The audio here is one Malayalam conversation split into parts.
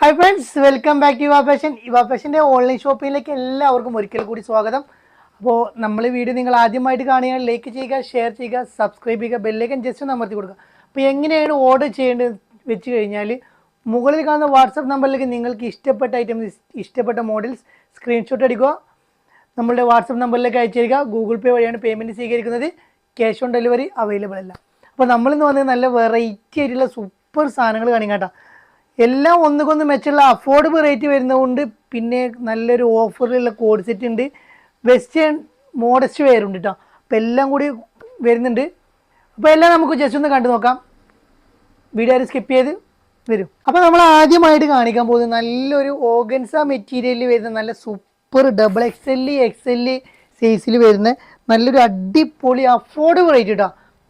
Hi friends welcome back to Yuva fashion Yuva ഫാഷന്റെ online ഷോപ്പിംഗിലേക്ക് എല്ലാവർക്കും ഒരിക്കൽ കൂടി സ്വാഗതം. അപ്പോൾ നമ്മൾ വീഡിയോ നിങ്ങൾ ആദ്യമായിട്ട് കാണുക ലൈക്ക് ചെയ്യുക ഷെയർ ചെയ്യുക സബ്സ്ക്രൈബ് ചെയ്യുക ബെല്ലേക്കൻ ജസ്റ്റ് ഒന്ന് അമർത്തി കൊടുക്കുക. അപ്പോൾ എങ്ങനെയാണ് ഓർഡർ ചെയ്യേണ്ടത് വെച്ച് കഴിഞ്ഞാൽ മുകളിൽ കാണുന്ന വാട്സപ്പ് നമ്പറിലേക്ക് നിങ്ങൾക്ക് ഇഷ്ടപ്പെട്ട ഐറ്റംസ് ഇഷ്ടപ്പെട്ട മോഡൽസ് സ്ക്രീൻഷോട്ട് എടുക്കുക. നമ്മളുടെ വാട്സപ്പ് നമ്പറിലേക്ക് അയച്ചിരിക്കുക ഗൂഗിൾ പേ വഴിയാണ് പേയ്മെന്റ് സ്വീകരിക്കുന്നത്. ക്യാഷ് ഓൺ ഡെലിവറി അവൈലബിൾ അല്ല. അപ്പോൾ നമ്മളിന്ന് വന്നത് നല്ല വെറൈറ്റി ആയിട്ടുള്ള സൂപ്പർ സാധനങ്ങൾ കാണിക്കാം കേട്ടോ. എല്ലാം ഒന്നുകൊന്ന് മെച്ചുള്ള അഫോർഡബിൾ റേറ്റ് വരുന്നതുകൊണ്ട് പിന്നെ നല്ലൊരു ഓഫറിലുള്ള കോഡ് സെറ്റ് ഉണ്ട്. വെസ്റ്റേൺ മോഡസ്റ്റ് വെയർ ഉണ്ട് കേട്ടോ അപ്പോൾ എല്ലാം കൂടി വരുന്നുണ്ട്. അപ്പോൾ എല്ലാം നമുക്ക് ജസ്റ്റ് ഒന്ന് കണ്ടു നോക്കാം. വീഡിയോ ആരും സ്കിപ്പ് ചെയ്ത് വരും. അപ്പോൾ നമ്മൾ ആദ്യമായിട്ട് കാണിക്കാൻ പോകുന്നത് നല്ലൊരു ഓഗൻസ മെറ്റീരിയലിൽ വരുന്ന നല്ല super double X L X L സൈസിൽ വരുന്ന നല്ലൊരു അടിപൊളി അഫോർഡബിൾ റേറ്റ് കേട്ടോ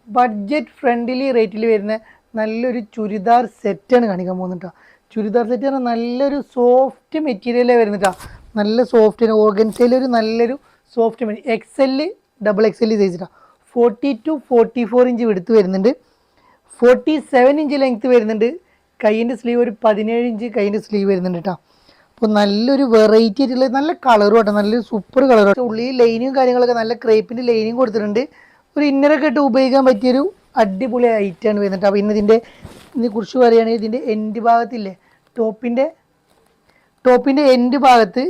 ബഡ്ജറ്റ് ഫ്രണ്ട്ലി റേറ്റിൽ വരുന്ന നല്ലൊരു ചുരിദാർ സെറ്റാണ് കാണിക്കാൻ പോകുന്നുട്ടോ ചുരിദാർ സെറ്റ് പറഞ്ഞാൽ നല്ലൊരു സോഫ്റ്റ് മെറ്റീരിയലേ വരുന്നത് കേട്ടോ നല്ല സോഫ്റ്റ് ഓർഗൻസയിൽ ഒരു നല്ലൊരു soft X L double X L size കേട്ടോ forty two forty four inch എടുത്ത് വരുന്നുണ്ട്. ഫോർട്ടി സെവൻ ഇഞ്ച് ലെങ്ത്ത് വരുന്നുണ്ട്. കൈയിന്റെ സ്ലീവ് ഒരു പതിനേഴ് ഇഞ്ച് കൈയിന്റെ സ്ലീവ് വരുന്നുണ്ട് കേട്ടോ അപ്പോൾ നല്ലൊരു വെറൈറ്റി ആയിട്ടുള്ള നല്ല കളറും കേട്ടോ നല്ലൊരു സൂപ്പർ കളറും ഉള്ളിൽ ലൈനിങ്ങും കാര്യങ്ങളൊക്കെ നല്ല ക്രേപ്പിന്റെ ലൈനിങ് കൊടുത്തിട്ടുണ്ട്. ഒരു ഇന്നറൊക്കെ ഇട്ട് ഉപയോഗിക്കാൻ പറ്റിയൊരു അടിപൊളി ഐറ്റാണ് വരുന്നത്. അപ്പോൾ ഇന്ന് ഇതിന്റെ ഇതിനെ കുറിച്ച് പറയുകയാണെങ്കിൽ ഇതിന്റെ എൻഡ് ഭാഗത്തില്ലേ? ടോപ്പിന്റെ ടോപ്പിന്റെ എൻഡ് ഭാഗത്ത്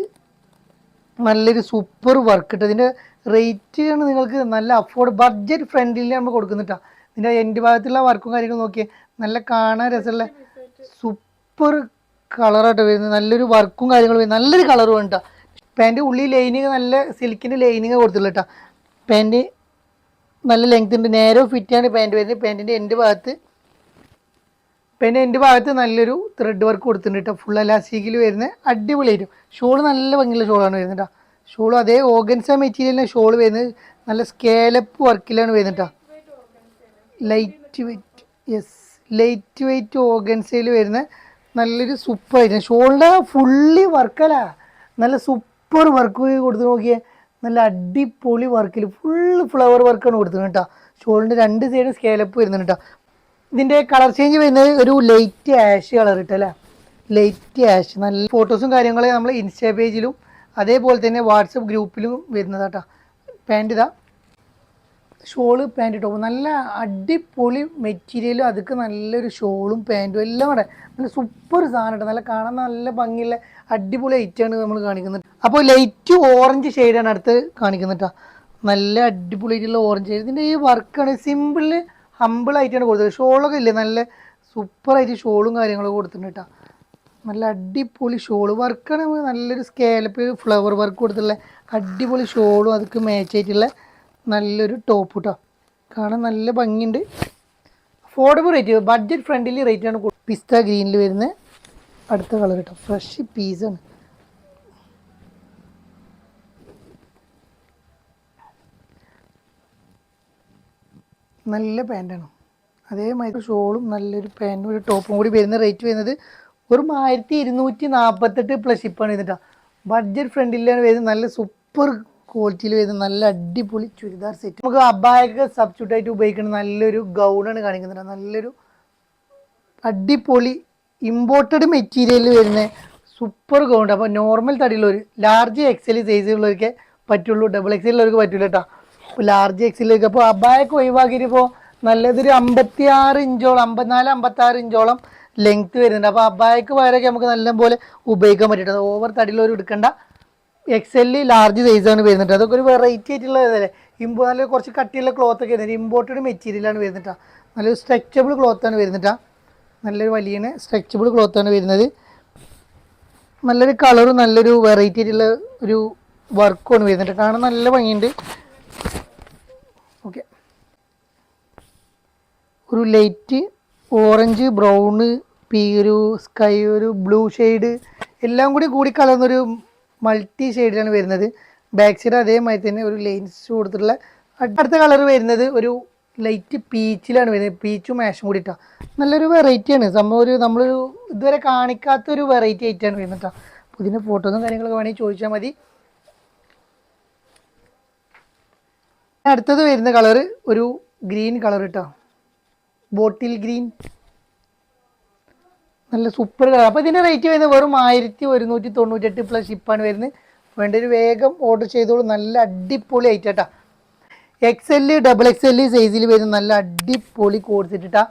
നല്ലൊരു സൂപ്പർ വർക്ക് ഇട്ട് ഇതിന്റെ റേറ്റ് ആണ് നിങ്ങൾക്ക് നല്ല അഫോർഡ് ബഡ്ജറ്റ് ഫ്രണ്ട്ലി നമ്മൾ കൊടുക്കുന്നിട്ടാ ഇതിന്റെ എൻഡ് ഭാഗത്തുള്ള വർക്കും കാര്യങ്ങളും നോക്കിയാൽ നല്ല കാണാൻ രസമുള്ള സൂപ്പർ കളറായിട്ട് വരുന്നത്. നല്ലൊരു വർക്കും കാര്യങ്ങളും വരുന്നത്. നല്ലൊരു കളറും ഉണ്ട് കേട്ടോ പാന്റ് ഉള്ളിൽ ലൈനിങ് നല്ല സിൽക്കിന്റെ ലൈനിങ് കൊടുത്തിട്ടുള്ള കേട്ടോ പാന്റ് നല്ല ലെങ്ത് ഉണ്ട്. നേരെ ഫിറ്റാണ് പാന്റ് വരുന്നത്. പാന്റിന്റെ എന്റെ ഭാഗത്ത് പിന്നെ എന്റെ ഭാഗത്ത് നല്ലൊരു ത്രെഡ് വർക്ക് കൊടുത്തിട്ടുണ്ട് കേട്ടോ ഫുൾ അലാസ്റ്റിക്കിൽ വരുന്ന അടിപൊളിയായിട്ടും ഷോൾ നല്ല ഭംഗിയുള്ള ഷോളാണ് വരുന്നത് കേട്ടോ ഷോൾ അതേ ഓഗൻസ മെറ്റീരിയലിന് ഷോൾ വരുന്നത്. നല്ല സ്കേലപ്പ് വർക്കിലാണ് വരുന്നത് കേട്ടോ light weight yes light weight ഓഗൻസയിൽ വരുന്ന നല്ലൊരു സൂപ്പർ ആയിട്ട് ഷോളിന്റെ ഫുള്ളി വർക്കല്ല നല്ല സൂപ്പർ വർക്ക് കൊടുത്ത് നോക്കിയേ. നല്ല അടിപൊളി വർക്കിൽ ഫുൾ ഫ്ലവർ വർക്കാണ് കൊടുത്തത് കേട്ടോ. ഷോളിന്റെ രണ്ട് സൈഡും സ്കേലപ്പ് വരുന്നുണ്ട് കേട്ടോ. ഇതിന്റെ കളർ ചേഞ്ച് വരുന്നത് ഒരു ലൈറ്റ് ആഷ് കളർ ഇട്ടല്ലേ ലൈറ്റ് ആഷ് നല്ല ഫോട്ടോസും കാര്യങ്ങളും നമ്മൾ ഇൻസ്റ്റാ പേജിലും അതേപോലെ തന്നെ വാട്സപ്പ് ഗ്രൂപ്പിലും വരുന്നതാട്ടോ പാന്റ് ഇതാ. ഷോൾ പാന്റ് ടോപ്പ് നല്ല അടിപൊളി മെറ്റീരിയലും അതൊക്കെ നല്ലൊരു ഷോളും പാന്റും എല്ലാം കൂടെ നല്ല സൂപ്പർ സാധനം ഇട്ട് നല്ല കാണാൻ നല്ല ഭംഗിയുള്ള അടിപൊളി ഐറ്റാണ് നമ്മൾ കാണിക്കുന്നത്. അപ്പോൾ ലൈറ്റ് ഓറഞ്ച് ഷെയ്ഡാണ് അടുത്ത് കാണിക്കുന്നത് കേട്ടോ. നല്ല അടിപൊളിയായിട്ടുള്ള ഓറഞ്ച് ഷെയ്ഡ് ഇതിന്റെ ഈ വർക്കാണ് സിമ്പിളിൽ ഹമ്പിളായിട്ടാണ് കൊടുത്തത്. ഷോളൊക്കെ ഇല്ലേ? നല്ല സൂപ്പറായിട്ട് ഷോളും കാര്യങ്ങളൊക്കെ കൊടുത്തിട്ടുണ്ട് കേട്ടോ. നല്ല അടിപൊളി ഷോൾ. വർക്കാണ് നല്ലൊരു സ്കേലപ്പ് ഫ്ലവർ വർക്ക് കൊടുത്തിട്ടുള്ള അടിപൊളി ഷോളും അതൊക്കെ മാച്ച് ആയിട്ടുള്ള നല്ലൊരു ടോപ്പ് കേട്ടോ കാണാൻ നല്ല ഭംഗിയുണ്ട്. അഫോർഡബിൾ റേറ്റ് ബഡ്ജറ്റ് ഫ്രണ്ട്ലി റേറ്റാണ് പിസ്ത ഗ്രീനിൽ വരുന്ന. അടുത്ത കളർ കേട്ടോ ഫ്രഷ് ആണ്. നല്ല പാന്റാണ് അതേമാതിരി ഷോളും നല്ലൊരു പാന്റും ഒരു ടോപ്പും കൂടി വരുന്ന റേറ്റ് വരുന്നത് ഒരു ആയിരത്തി ഇരുന്നൂറ്റി നാൽപ്പത്തെട്ട് പ്ലസ് ഷിപ്പാണ് ഇതിട്ടാ ബഡ്ജറ്റ് ഫ്രണ്ടിലാണ് വരുന്നത്. നല്ല സൂപ്പർ ക്വാളിറ്റിയിൽ വരുന്ന നല്ല അടിപൊളി ചുരിദാർ സെറ്റ് നമുക്ക് അബ്ബായൊക്കെ സബ്സ്റ്റിറ്റ്യൂട്ട് ആയിട്ട് ഉപയോഗിക്കുന്ന നല്ലൊരു ഗൗണാണ് കാണിക്കുന്നത്. നല്ലൊരു അടിപൊളി ഇമ്പോർട്ടഡ് മെറ്റീരിയലിൽ വരുന്ന സൂപ്പർ ഗൗൺ അപ്പോൾ നോർമൽ തടിയുള്ള ഒരു ലാർജ് എക്സൽ സൈസുള്ളവർക്ക് പറ്റുള്ളൂ. ഡബിൾ എക്സലുള്ളവർക്ക് പറ്റില്ല കേട്ടോ അപ്പോൾ ലാർജ് എക്സലിലേക്ക് അപ്പോൾ അബ്ബായൊക്കെ ഒഴിവാക്കിയിട്ട് ഇപ്പോൾ നല്ലതൊരു അമ്പത്തി ആറ് ഇഞ്ചോളം അമ്പത്തിനാല് അമ്പത്തി ആറ് ഇഞ്ചോളം ലെങ്ത് വരുന്നുണ്ട്. അപ്പോൾ അബായക്ക് വയറൊക്കെ നമുക്ക് നല്ലപോലെ ഉപയോഗിക്കാൻ പറ്റും ഓവർ തടിയിലൊരു എടുക്കേണ്ട. എക്സ് എല്ലിൽ ലാർജ് സൈസാണ് വരുന്നത്. അതൊക്കെ ഒരു വെറൈറ്റി ആയിട്ടുള്ള ഇതല്ലേ? ഇമ്പോ നല്ല കുറച്ച് കട്ടിയുള്ള ക്ലോത്ത് ഒക്കെ വരുന്നത്. ഇമ്പോർട്ടഡ് മെറ്റീരിയലാണ് വരുന്നിട്ടാ നല്ലൊരു സ്ട്രെച്ചബിൾ ക്ലോത്താണ് വരുന്നിട്ടാ നല്ലൊരു വലിയ സ്ട്രെച്ചബിൾ ക്ലോത്താണ് വരുന്നത്. നല്ലൊരു കളറും നല്ലൊരു വെറൈറ്റി ആയിട്ടുള്ള ഒരു വർക്കുമാണ് വരുന്നുണ്ട് കാണാൻ നല്ല ഭംഗിയുണ്ട്. ഓക്കെ ഒരു ലൈറ്റ് ഓറഞ്ച് ബ്രൗണ് പീ ഒരു സ്കൈ ഒരു ബ്ലൂ ഷെയ്ഡ് എല്ലാം കൂടി കൂടി കലർന്നൊരു മൾട്ടി ഷെയ്ഡിലാണ് വരുന്നത്. ബാക്ക് സൈഡ് അതേമാതിരി തന്നെ ഒരു ലൈൻസ് കൊടുത്തിട്ടുള്ള അടുത്ത കളർ വരുന്നത് ഒരു ലൈറ്റ് പീച്ചിലാണ് വരുന്നത്. പീച്ചും മാഷും കൂടി ഇട്ടാ. നല്ലൊരു വെറൈറ്റിയാണ് സംഭവം ഒരു നമ്മളൊരു ഇതുവരെ കാണിക്കാത്ത ഒരു വെറൈറ്റി ആയിട്ടാണ് വരുന്നത് കേട്ടോ അപ്പോൾ ഇതിന്റെ ഫോട്ടോസും കാര്യങ്ങളൊക്കെ വേണമെങ്കിൽ ചോദിച്ചാൽ മതി. അടുത്തത് വരുന്ന കളർ ഒരു ഗ്രീൻ കളർ കേട്ടോ ബോട്ടിൽ ഗ്രീൻ നല്ല സൂപ്പർ കളർ അപ്പോൾ ഇതിന്റെ റേറ്റ് വരുന്നത് വെറും ആയിരത്തി ഒരുന്നൂറ്റി തൊണ്ണൂറ്റെട്ട് പ്ലസ് ഷിപ്പാണ് വരുന്നത് വേണ്ട ഒരു വേഗം ഓർഡർ ചെയ്തോളൂ. നല്ല അടിപൊളി ഐറ്റാ X L double X L സൈസിൽ വരുന്ന നല്ല അടിപൊളി കൊടുത്തിട്ടാ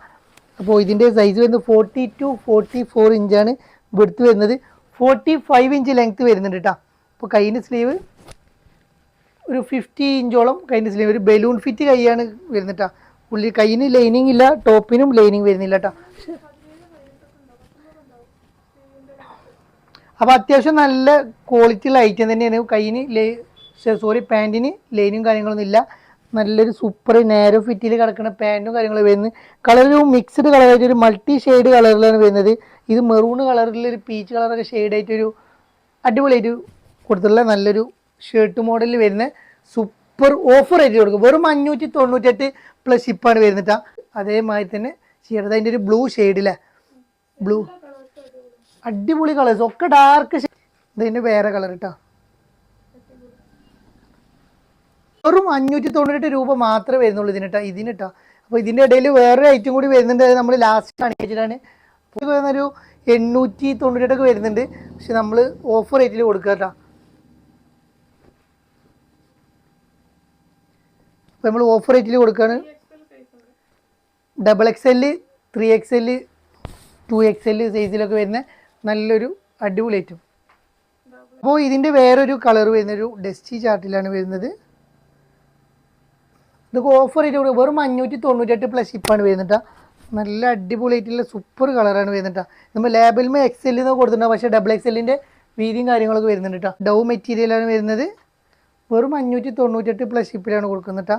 അപ്പോൾ ഇതിന്റെ സൈസ് വരുന്നത് ഫോർട്ടി ടു ഫോർട്ടി ഫോർ ഇഞ്ചാണ് വെടുത്ത് വരുന്നത്. ഫോർട്ടി ഫൈവ് ഇഞ്ച് ലെങ്ത്ത് വരുന്നുണ്ട് കേട്ടോ അപ്പോൾ കൈയിന്റെ സ്ലീവ് ഒരു ഫിഫ്റ്റി ഇഞ്ചോളം കൈയിന്റെ സ്ലീവ് ഒരു ബലൂൺ ഫിറ്റ് കൈയാണ് വരുന്നിട്ടാ ഉള്ളിൽ കൈയിന് ലൈനിങ് ഇല്ല ടോപ്പിനും ലൈനിങ് വരുന്നില്ല കേട്ടോ അപ്പോൾ അത്യാവശ്യം നല്ല ക്വാളിറ്റി ഉള്ള ഐറ്റം തന്നെയാണ്. കയ്യിന് സോറി പാന്റിന് ലൈനും കാര്യങ്ങളൊന്നും ഇല്ല. നല്ലൊരു സൂപ്പർ നേരോ ഫിറ്റിൽ കിടക്കുന്ന പാന്റും കാര്യങ്ങളും വരുന്നത്. കളർ ഒരു മിക്സ്ഡ് കളറായിട്ട് ഒരു മൾട്ടി ഷെയ്ഡ് കളറിലാണ് വരുന്നത്. ഇത് മെറൂൺ കളറിൽ ഒരു പീച്ച് കളറൊക്കെ ഷെയ്ഡായിട്ടൊരു അടിപൊളിയായിട്ട് കൊടുത്തിട്ടുള്ള നല്ലൊരു ഷർട്ട് മോഡലിൽ വരുന്ന സൂപ്പർ ഓഫർ ആയിട്ട് കൊടുക്കും. വെറും അഞ്ഞൂറ്റി തൊണ്ണൂറ്റെട്ട് പ്ലസ് ഷിപ്പാണ് വരുന്നിട്ടാ അതേമാതിരി തന്നെ ചെയ്യണത് അതിന്റെ ഒരു ബ്ലൂ ഷെയ്ഡിലെ ബ്ലൂ അടിപൊളി കളേഴ്സ് ഒക്കെ ഡാർക്ക് ഇതിന് വേറെ കളർ കേട്ടോ വെറും അഞ്ഞൂറ്റി തൊണ്ണൂറ്റെട്ട് രൂപ മാത്രമേ വരുന്നുള്ളൂ ഇതിനിട്ടാ. ഇതിനിട്ടാ. അപ്പോൾ ഇതിന്റെ ഇടയിൽ വേറൊരു ഐറ്റം കൂടി വരുന്നുണ്ട്. അത് നമ്മൾ ലാസ്റ്റ് കാണിച്ചിട്ടാണ്. ഒരു എണ്ണൂറ്റി തൊണ്ണൂറ്റെട്ടൊക്കെ വരുന്നുണ്ട്. പക്ഷെ നമ്മൾ ഓഫർ റേറ്റിൽ കൊടുക്കുക കേട്ടോ അപ്പോൾ നമ്മൾ ഓഫർ റേറ്റിൽ കൊടുക്കുകയാണ് double X L three X L two X L സൈസിലൊക്കെ വരുന്ന നല്ലൊരു അടിപൊളി ഐറ്റം അപ്പോൾ ഇതിന്റെ വേറൊരു കളർ വരുന്നൊരു ഡസ്റ്റി ചാർട്ടിലാണ് വരുന്നത്. ഇതൊക്കെ ഓഫർ ചെയ്ത് വെറും അഞ്ഞൂറ്റി തൊണ്ണൂറ്റെട്ട് പ്ലസ് ഷിപ്പാണ് വരുന്നിട്ടാ നല്ല അടിപൊളിയായിട്ടുള്ള സൂപ്പർ കളറാണ് വരുന്നിട്ടാ നമ്മൾ ലേബിൽമേ എക്സ് എല്ലിൽ നിന്ന് കൊടുത്തിട്ടുണ്ട്. പക്ഷേ ഡബിൾ എക്സ് എല്ലിന്റെ വീതിയും കാര്യങ്ങളൊക്കെ വരുന്നുണ്ട് കേട്ടോ ഡൗ മെറ്റീരിയലാണ് വരുന്നത്. വെറും അഞ്ഞൂറ്റി തൊണ്ണൂറ്റെട്ട് പ്ലസ് ഷിപ്പിലാണ് കൊടുക്കുന്നിട്ടാ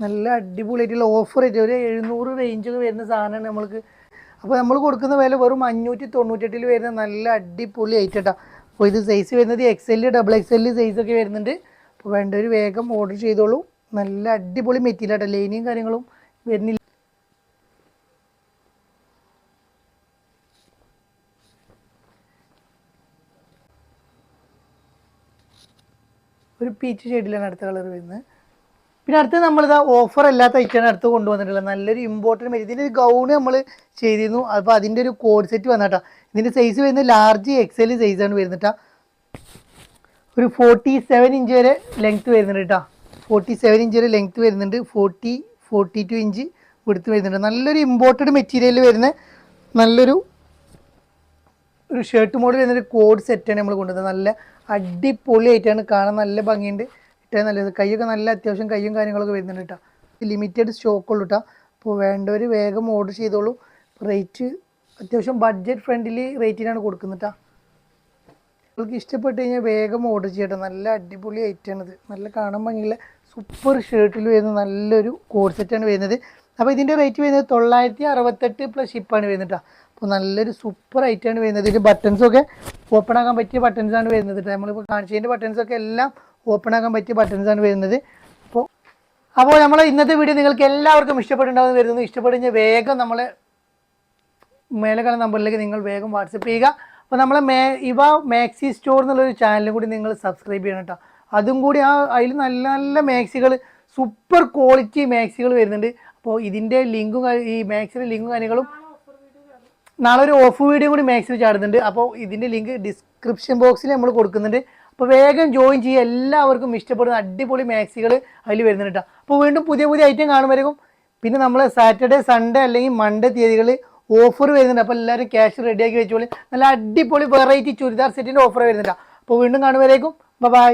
നല്ല അടിപൊളിയായിട്ടുള്ള ഓഫർ ഒരു എഴുന്നൂറ് റേഞ്ചൊക്കെ വരുന്ന സാധനമാണ് നമ്മൾക്ക് അപ്പോൾ നമ്മൾ കൊടുക്കുന്ന വില വെറും അഞ്ഞൂറ്റി തൊണ്ണൂറ്റെട്ടിൽ വരുന്ന നല്ല അടിപൊളി ഐറ്റട്ടാ അപ്പോൾ ഇത് സൈസ് വരുന്നത് X L double X L സൈസൊക്കെ വരുന്നുണ്ട്. അപ്പോൾ വേണ്ട ഒരു വേഗം ഓർഡർ ചെയ്തോളൂ. നല്ല അടിപൊളി മെറ്റീരിയൽ ആട്ടോ. ലൈനിയും കാര്യങ്ങളും വരുന്നില്ല. ഒരു പീച്ച് ഷെയ്ഡിലാണ് അടുത്ത കളർ വരുന്നത്. പിന്നെ അടുത്ത് നമ്മളിതാ ഓഫർ അല്ലാത്ത ഐറ്റാണ് അടുത്ത് കൊണ്ടുവന്നിട്ടുള്ളത്. നല്ലൊരു ഇമ്പോർട്ടന്റ് മെറ്റീരിയൽ ഇതിന്റെ ഒരു ഗൗണ് നമ്മൾ ചെയ്തിരുന്നു. അപ്പോൾ അതിന്റെ ഒരു കോഡ് സെറ്റ് വന്നിട്ടാ. ഇതിന്റെ സൈസ് വരുന്നത് ലാർജ് എക്സൽ സൈസാണ് വരുന്നിട്ടാ. ഒരു ഫോർട്ടി സെവൻ ഇഞ്ച് വരെ ലെങ്ത് വരുന്നുണ്ട് കേട്ടോ ഫോർട്ടി സെവൻ ഇഞ്ച് വരെ ലെങ്ത് വരുന്നുണ്ട്. ഫോർട്ടി ഫോർട്ടി ടു ഇഞ്ച് വിടുത്ത് വരുന്നുണ്ട്. നല്ലൊരു ഇമ്പോർട്ടഡ് മെറ്റീരിയൽ വരുന്ന നല്ലൊരു ഒരു ഷർട്ട് മോഡൽ വരുന്നൊരു കോഡ് സെറ്റാണ് നമ്മൾ കൊണ്ടുവന്നത്. നല്ല അടിപൊളിയായിട്ടാണ് കാണാൻ നല്ല ഭംഗിയുണ്ട്. ഇട്ടാൽ നല്ലത്. കൈയൊക്കെ നല്ല അത്യാവശ്യം കൈയും കാര്യങ്ങളൊക്കെ വരുന്നുണ്ട് കേട്ടോ ലിമിറ്റഡ് സ്റ്റോക്ക് സ്റ്റോക്കുള്ളൂ കേട്ടോ അപ്പോൾ വേണ്ടവർ വേഗം ഓർഡർ ചെയ്തോളൂ. റേറ്റ് അത്യാവശ്യം ബഡ്ജറ്റ് ഫ്രണ്ട്ലി റേറ്റിനാണ് കൊടുക്കുന്നത് കേട്ടോ നിങ്ങൾക്ക് ഇഷ്ടപ്പെട്ട് കഴിഞ്ഞാൽ വേഗം ഓർഡർ ചെയ്യട്ടെ. നല്ല അടിപൊളി ഐറ്റമാണിത് നല്ല കാണാൻ ഭംഗിയുള്ള സൂപ്പർ ഷർട്ടിൽ വരുന്ന നല്ലൊരു കോഡ് സെറ്റാണ് വരുന്നത്. അപ്പോൾ ഇതിന്റെ റേറ്റ് വരുന്നത് തൊള്ളായിരത്തി അറുപത്തെട്ട് പ്ലസ് ഷിപ്പാണ് വരുന്നത് അപ്പോൾ നല്ലൊരു സൂപ്പർ ഐറ്റമാണ് വരുന്നത്. ഇതിന്റെ ബട്ടൺസൊക്കെ ഓപ്പൺ ആക്കാൻ പറ്റിയ ബട്ടൺസാണ് വരുന്നത് നമ്മളിപ്പോൾ കാണിച്ചതിന്റെ ബട്ടൺസൊക്കെ എല്ലാം ഓപ്പൺ ആക്കാൻ പറ്റിയ ബട്ടൺസാണ് വരുന്നത്. അപ്പോൾ അപ്പോൾ നമ്മൾ ഇന്നത്തെ വീഡിയോ നിങ്ങൾക്ക് എല്ലാവർക്കും ഇഷ്ടപ്പെട്ടുണ്ടാകുന്ന വരുന്നത് ഇഷ്ടപ്പെടുന്ന വേഗം നമ്മൾ മേലെ നമ്പറിലേക്ക് നിങ്ങൾ വേഗം വാട്സപ്പ് ചെയ്യുക. അപ്പോൾ നമ്മളെ മേ ഇവ മാക്സി സ്റ്റോർ എന്നുള്ളൊരു ചാനലും കൂടി നിങ്ങൾ സബ്സ്ക്രൈബ് ചെയ്യണം കേട്ടോ. അതും കൂടി ആ അതിൽ നല്ല നല്ല മാക്സികൾ സൂപ്പർ ക്വാളിറ്റി മാക്സികൾ വരുന്നുണ്ട്. അപ്പോൾ ഇതിന്റെ ലിങ്കും ഈ മാക്സിന്റെ ലിങ്കും കാര്യങ്ങളും നാളെ ഒരു ഓഫ് വീഡിയോ കൂടി മാക്സിൽ ചാടുന്നുണ്ട്. അപ്പോൾ ഇതിന്റെ ലിങ്ക് ഡിസ്ക്രിപ്ഷൻ ബോക്സിൽ നമ്മൾ കൊടുക്കുന്നുണ്ട്. അപ്പോൾ വേഗം ജോയിൻ ചെയ്യുക എല്ലാവർക്കും ഇഷ്ടപ്പെടുന്ന അടിപൊളി മാക്സികൾ അതിൽ വരുന്നുണ്ട് അപ്പോൾ വീണ്ടും പുതിയ പുതിയ ഐറ്റം കാണുമ്പോഴേക്കും പിന്നെ നമ്മൾ സാറ്റർഡേ സൺഡേ അല്ലെങ്കിൽ മൺഡേ തീയതികളിൽ ഓഫർ വരുന്നുണ്ട്. അപ്പോൾ എല്ലാവരും ക്യാഷ് റെഡിയാക്കി വെച്ചോളി. നല്ല അടിപൊളി വെറൈറ്റി ചുരിദാർ സെറ്റിന്റെ ഓഫർ വരുന്നുണ്ട് അപ്പോൾ വീണ്ടും കാണുമ്പോഴേക്കും ബൈ